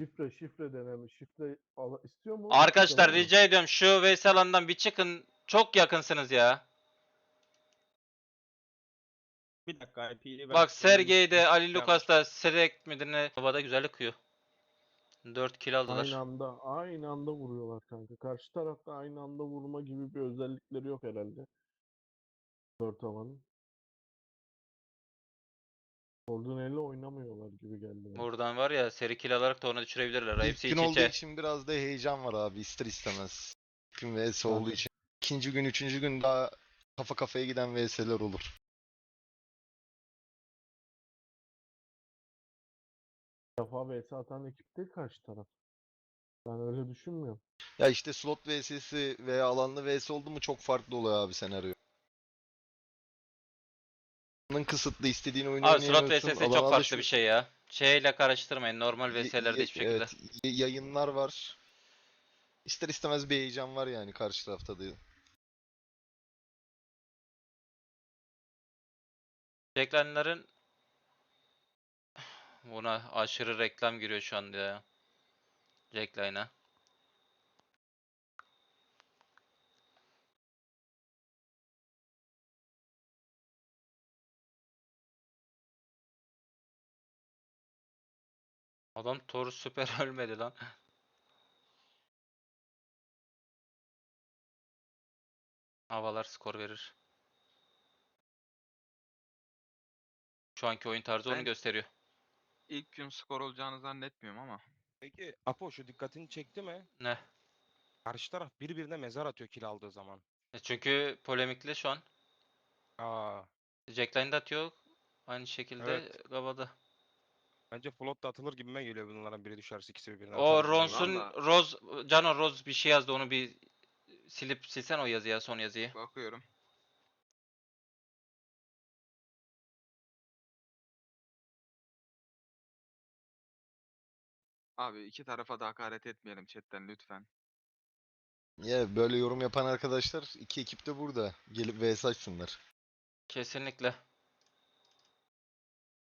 Şifre şifre deneme. Şifre al- istiyor mu? Arkadaşlar İstemez mi? rica ediyorum şu VS alanından bir çıkın. Çok yakınsınız ya. Bir dakika IP'yi ben Bak. Sergey de Ali. Lucas da Serek midir ne? Havada güzel akıyor. 4 kill aldılar. Aynı anda aynı anda vuruyorlar kanka. Karşı tarafta aynı anda vurma gibi bir özellikleri yok herhalde. Dört havanın. Ordunelli oynamıyorlar gibi geldi bana. Buradan var ya seri kill alarak da onu düşürebilirler. İlk Hepsi gün iç olduğu içe. için biraz da heyecan var abi ister istemez. İlk gün vs Tabii. olduğu için. İkinci gün, üçüncü gün daha kafa kafaya giden vs'ler olur. Bir defa vs atan ekip değil karşı taraf. Ben öyle düşünmüyorum. Ya işte slot vs'si veya alanlı vs oldu mu çok farklı oluyor abi senaryo. Alanın kısıtlı istediğin oyunu Abi slot oynayamıyorsun, alana çok farklı şu- bir şey ya. Şeyle karıştırmayın. Normal VS'lerde hiçbir şekilde. evet, y- yayınlar var. İster istemez bir heyecan var yani karşı tarafta da. Jackline'ların buna aşırı reklam giriyor şu anda ya. Jackline'a. Adam Thor süper ölmedi lan. Havalar skor verir. Şu anki oyun tarzı onu Ben- gösteriyor. İlk gün skor olacağını zannetmiyorum ama. Peki Apo şu dikkatini çekti mi? Ne? Karşı taraf birbirine mezar atıyor kill aldığı zaman. E Çünkü polemikli şu an. Aa, Jackline de atıyor. Aynı şekilde Evet. Gaba'da. Bence float da atılır gibime geliyor bunlardan biri düşerse ikisi birbirine O atar. Rons'un Valla. Rose, Cano Rose bir şey yazdı onu bir silip silsen o yazıya son yazıyı. Bakıyorum. Abi iki tarafa da hakaret etmeyelim chatten lütfen. Ya böyle yorum yapan arkadaşlar iki ekip de burada. Gelip vs açsınlar. Kesinlikle.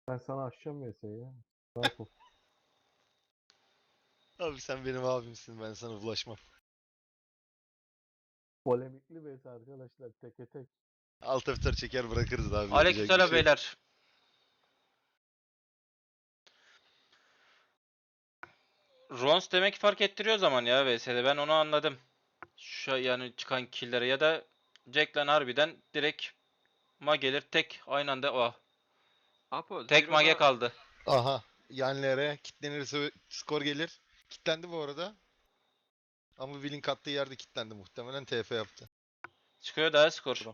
Ben sana açacağım vs'yi ya. Abi sen benim abimsin ben sana bulaşmam. Polemikli vs arkadaşlar teke tek. Alt F4 çeker bırakırız abi. yapacak bir Aleykümselam şey yok. beyler. Rons demek ki fark ettiriyor zaman ya VS'de ben onu anladım. Şu yani çıkan kill'lere ya da Jackline harbiden direkt ma gelir tek aynı anda o. Apo, Tek mage kaldı. Aha. Yanlere kitlenirse skor gelir. Kitlendi bu arada. Ama Will'in kattığı yerde kitlendi muhtemelen TF yaptı. Çıkıyor daha skor.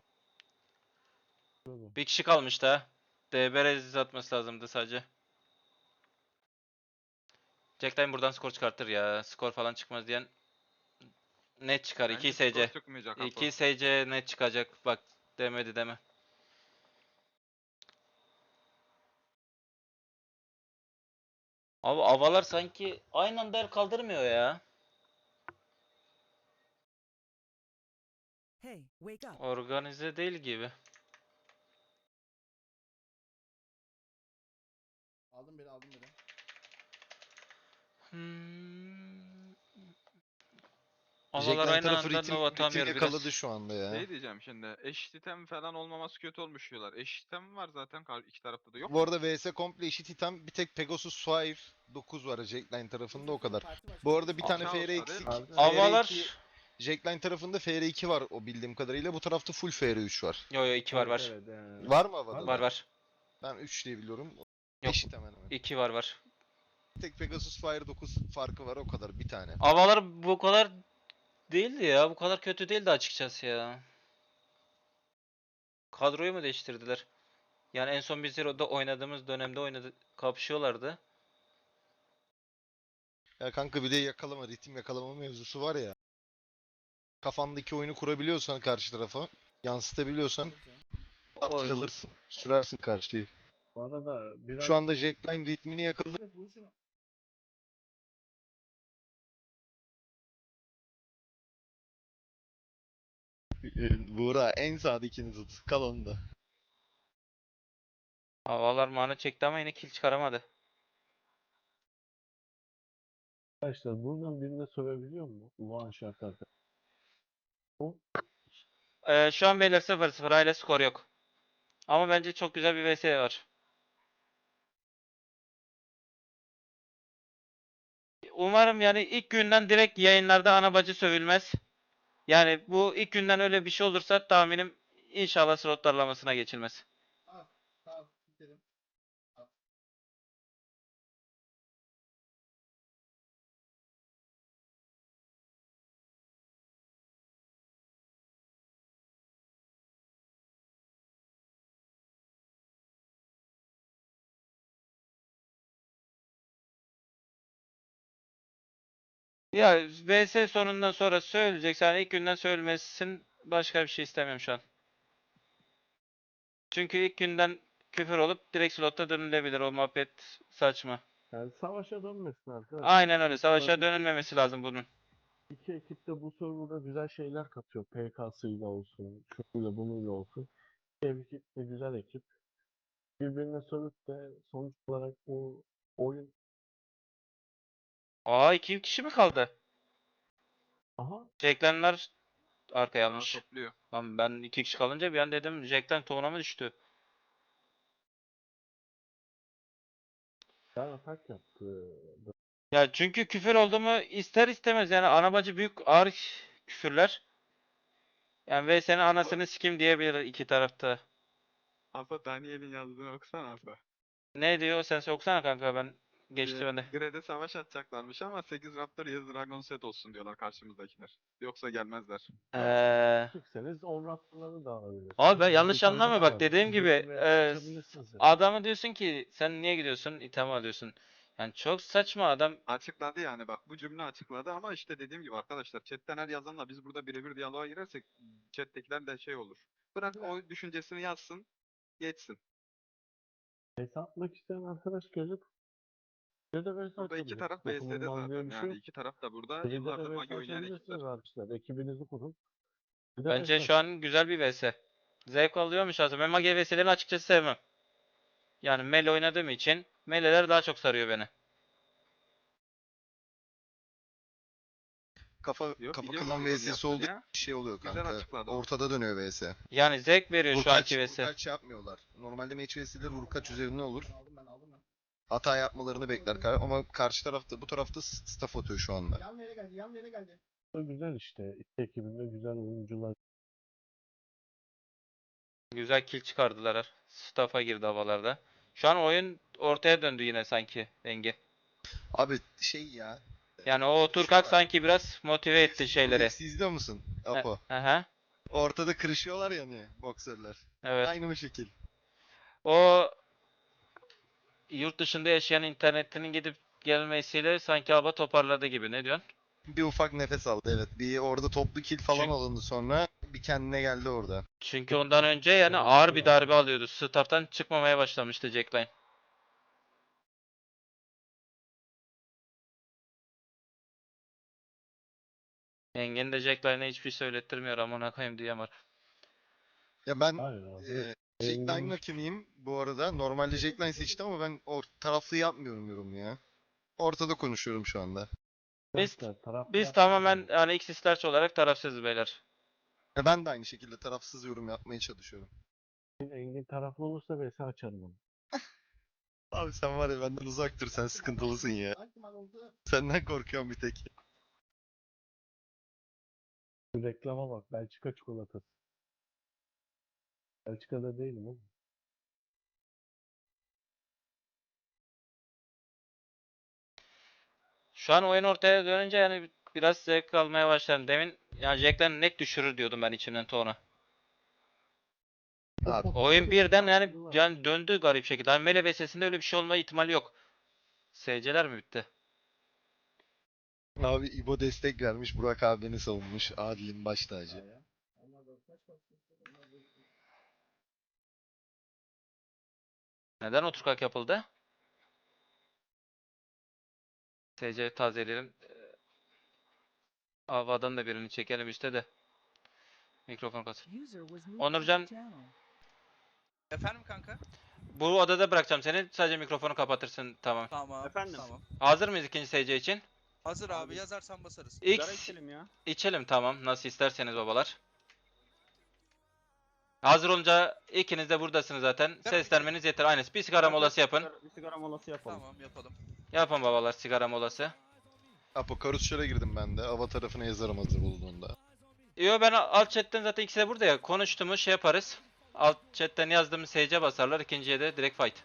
Bir kişi kalmış daha. DB rezil atması lazımdı sadece. Jackline buradan skor çıkartır ya. Skor falan çıkmaz diyen net çıkar. Bence 2 skor SC. çıkmayacak Apo. 2 SC net çıkacak. Bak demedi deme. Abi avalar sanki aynı anda el kaldırmıyor ya. Hey, wake up. Organize değil gibi. Aldım beni aldım beni. Jackline Avalar aynı anda ritim, Nova atamıyor biraz. yakaladı şu anda ya. Şey diyeceğim şimdi. Eş item falan olmaması kötü olmuş diyorlar. Eş item var zaten kar- iki tarafta da yok. Bu arada VS komple eşit item. Bir tek Pegasus Fire 9 var Jackline tarafında o kadar. Bu arada bir tane FR eksik. mi? FR2 Avalar Jackline tarafında FR2 var o bildiğim kadarıyla. Bu tarafta full FR3 var. Yo yo 2 var var. Evet, evet. Var mı havada? Var var. Ben 3 diye biliyorum. Yok. Eşit hemen hemen. 2 var var. Bir tek Pegasus Fire 9 farkı var o kadar bir tane. Avalar bu kadar değildi ya. Bu kadar kötü değildi açıkçası ya. Kadroyu mu değiştirdiler? Yani en son biz Zero'da oynadığımız dönemde oynadı kapışıyorlardı. Ya kanka bir de yakalama, ritim yakalama mevzusu var ya. Kafandaki oyunu kurabiliyorsan karşı tarafa, yansıtabiliyorsan alırsın. Sürersin karşıyı. Bu arada biraz Şu anda Jackline ritmini yakaladı. Buğra en sağdakini tut. Kal onda. Havalar mana çekti ama yine kill çıkaramadı. Arkadaşlar buradan birine sövebiliyor mu? Ulan şartlarda. Ee, şu an beyler 0-0 aile skor yok. Ama bence çok güzel bir vs var. Umarım yani ilk günden direkt yayınlarda ana bacı sövülmez. Yani bu ilk günden öyle bir şey olursa tahminim inşallah slot darlamasına geçilmez. Ya VS sonundan sonra söyleyeceksen ilk günden söylemesin başka bir şey istemiyorum şu an. Çünkü ilk günden küfür olup direkt slotta dönülebilir o muhabbet saçma. Yani savaşa dönmesin arkadaşlar. Aynen öyle savaşa dönülmemesi lazım bunun. İki ekip de bu serverda güzel şeyler katıyor. PK'sıyla olsun, şuyla bunuyla olsun. İki ekip de güzel ekip. Birbirine sövüp de sonuç olarak bu oyun... Aa iki kişi mi kaldı? Aha Jacklen'ler arkaya almış. topluyor. Lan ben iki kişi kalınca bir an dedim Jacklen toğuna mı düştü? ben atak yaptı. Ya çünkü küfür oldu mu ister istemez yani ana bacı büyük ağır küfürler. Yani ve senin anasını sikim diyebilir iki tarafta. Afa Daniel'in yazdığını okusana Afa. Ne diyor sen okusana kanka ben geçti Ee, bende. Gred'e savaş atacaklarmış ama 8 Raptor 7 Dragon set olsun diyorlar karşımızdakiler. Yoksa gelmezler. Eee Çıksanız 10 raftaları da alabilirsiniz. Abi ben yanlış tane anlama bak dediğim gibi Birbirine eee, açabilirsiniz yani. adama diyorsun ki sen niye gidiyorsun item alıyorsun. Yani çok saçma adam Açıkladı yani bak bu cümle açıkladı ama işte dediğim gibi arkadaşlar chatten her yazanla biz burada birebir diyaloğa girersek chat'tekiler de şey olur. Bırak o düşüncesini yazsın, geçsin. Hesap atmak isteyen arkadaş VS Burada iki taraf diye zaten şey yani iki taraf da burada yıllardır Magi oynayan ekipler. Ekibinizi kurun. Bence şu an güzel bir vs. Zevk alıyormuş aslında. Ben Mage vs'lerini açıkçası sevmem. Yani Mele oynadığım için Mele'ler daha çok sarıyor beni. Kafa Yok, kafa biliyorum kılan VS'si yaptığını oldu ya. şey oluyor Güzel kanka. açıkladı. Ortada dönüyor VS. Yani zevk veriyor şu anki vs. vurkaç şey yapmıyorlar. Normalde match VS'leri vurkaç üzerine olur. Hata yapmalarını bekler ama karşı tarafta bu tarafta staff atıyor şu anda. Yan nereye geldi? Yan nereye geldi? güzel işte. İki ekibinde güzel oyuncular. Güzel kill çıkardılar. Staff'a girdi havalarda. Şu an oyun ortaya döndü yine sanki Engin. Abi şey ya. Yani o oturkak sanki biraz motive etti şeyleri. Siz izliyor musun? Apo. Aha. Ortada kırışıyorlar ya hani boksörler. Evet. Aynı bu şekil. O yurt dışında yaşayan internetinin gidip gelmesiyle sanki hava toparladı gibi. Ne diyorsun? Bir ufak nefes aldı evet. Bir orada toplu kill falan Çünkü- alındı sonra bir kendine geldi orada. Çünkü ondan önce yani Evet, ağır bir darbe alıyordu. Staff'tan çıkmamaya başlamıştı Jackline. Engin de Jackline'e hiçbir şey söylettirmiyor amına koyayım diye var. Ya ben Hayır abi. Ee, Engin- Jackline rakibiyim bu arada. Normalde Jackline seçti ama ben o taraflı yapmıyorum yorum ya. Ortada konuşuyorum şu anda. Biz- Biz tamamen yani X isterç olarak tarafsızız beyler. Ya ben de aynı şekilde tarafsız yorum yapmaya çalışıyorum. Engin taraflı olursa VS açarım onu. Abi sen var ya benden uzak dur sen sıkıntılısın ya. Senden korkuyorum bir tek. Şu reklama bak. Belçika çikolatası. Belçika'da değilim oğlum. Şu an oyun ortaya dönünce yani biraz zevk almaya başladım. Demin yani Jackline net düşürür diyordum ben içimden Tona. Abi, Oyun birden yani yani döndü garip şekilde. Hani Mele VS'sinde öyle bir şey olma ihtimali yok. SC'ler mi bitti? Abi İbo destek vermiş. Burak abi beni savunmuş. Adil'in baş tacı. Neden oturkak yapıldı? SC tazeleyelim. Ee, Havadan da birini çekelim işte de. Mikrofon kat. Onurcan Efendim kanka? bu odada bırakacağım seni. Sadece mikrofonu kapatırsın tamam. Tamam. Efendim? Tamam. Hazır mıyız ikinci SC için? Hazır abi yazarsan basarız. X içelim tamam. Nasıl isterseniz babalar. Hazır olunca ikiniz de buradasınız zaten. Seslenmeniz yeter. Aynen. Bir sigara molası yapın. Bir sigara molası yapalım. Tamam yapalım. Yapın babalar sigara molası. Apo Karusçar'a girdim ben de. Ava tarafına yazarım hazır bulduğunda. Yo ben alt chatten zaten ikisi de burada ya. Konuştuğumuz şey yaparız. Alt chatten yazdığımız SC basarlar. ikinciye de direkt fight.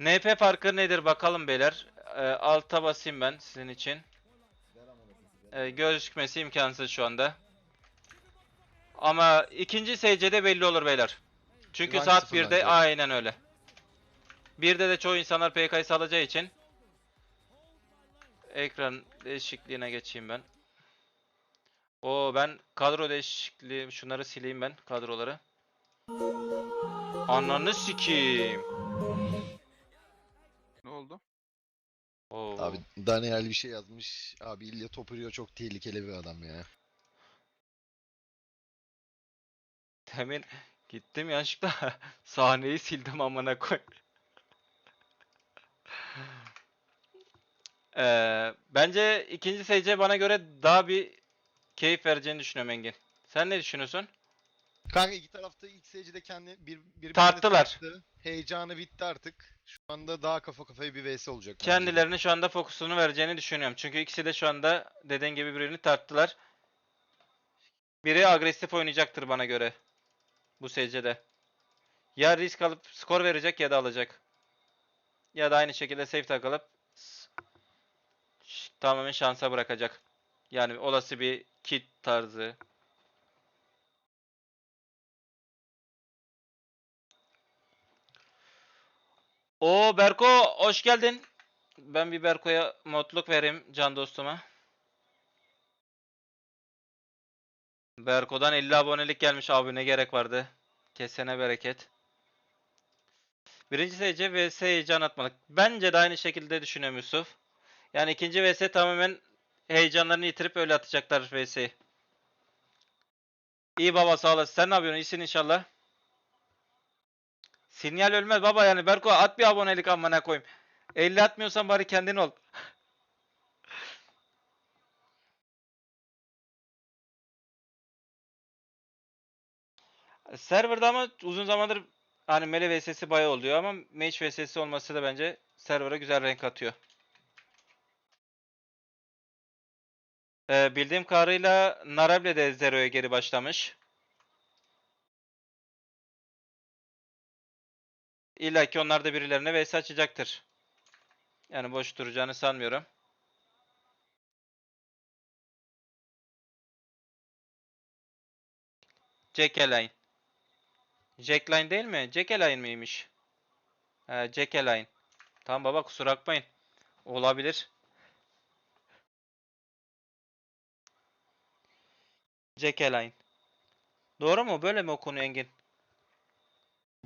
NP farkı nedir bakalım beyler. Ee, alta basayım ben sizin için. Ee, gözükmesi imkansız şu anda. Ama ikinci SC'de belli olur beyler. Çünkü Güvenli saat sıfırlanacak. 1'de aynen öyle. 1'de de çoğu insanlar PK'yı salacağı için ekran değişikliğine geçeyim ben. O ben kadro değişikliği şunları sileyim ben kadroları. Ananı sikeyim. Ne oldu? Oo. Abi Daniel bir şey yazmış. Abi İlya Topurio çok tehlikeli bir adam ya. Demin gittim yanlışlıkla sahneyi sildim amına koy. Ee, bence ikinci SC bana göre daha bir keyif vereceğini düşünüyorum Engin. Sen ne düşünüyorsun? Kanka iki tarafta ilk seyircide kendi bir, birbirini Tarttılar. tarttı. Heyecanı bitti artık. Şu anda daha kafa kafaya bir vs olacak. bence. Kendilerine şu anda fokusunu vereceğini düşünüyorum. Çünkü ikisi de şu anda dediğin gibi birbirini tarttılar. Biri agresif oynayacaktır bana göre. Bu SC'de. Ya risk alıp skor verecek ya da alacak. Ya da aynı şekilde safe takılıp s- ş- tamamen şansa bırakacak. Yani olası bir kit tarzı. O Berko hoş geldin. Ben bir Berko'ya modluk vereyim can dostuma. Berko'dan 50 abonelik gelmiş abi ne gerek vardı. Kesene bereket. Birinci SC vs heyecan atmalık. Bence de aynı şekilde düşünüyorum Yusuf. Yani ikinci vs tamamen heyecanlarını yitirip öyle atacaklar vs'yi. İyi baba sağ olasın. Sen ne yapıyorsun? İyisin inşallah. Sinyal ölmez baba yani. Berko at bir abonelik amına koyayım. 50 atmıyorsan bari kendin ol. Serverda ama uzun zamandır hani Melee VS'si bayağı oluyor ama Mage VS'si olması da bence server'a güzel renk atıyor. Ee, bildiğim kadarıyla Narable de Zero'ya geri başlamış. İlla ki onlar da birilerine vs açacaktır. Yani boş duracağını sanmıyorum. Jacqueline. Jackline değil mi? Jacqueline miymiş? He, Jacqueline. Tamam baba kusura bakmayın. Olabilir. Jacqueline. Doğru mu? Böyle mi okunuyor Engin?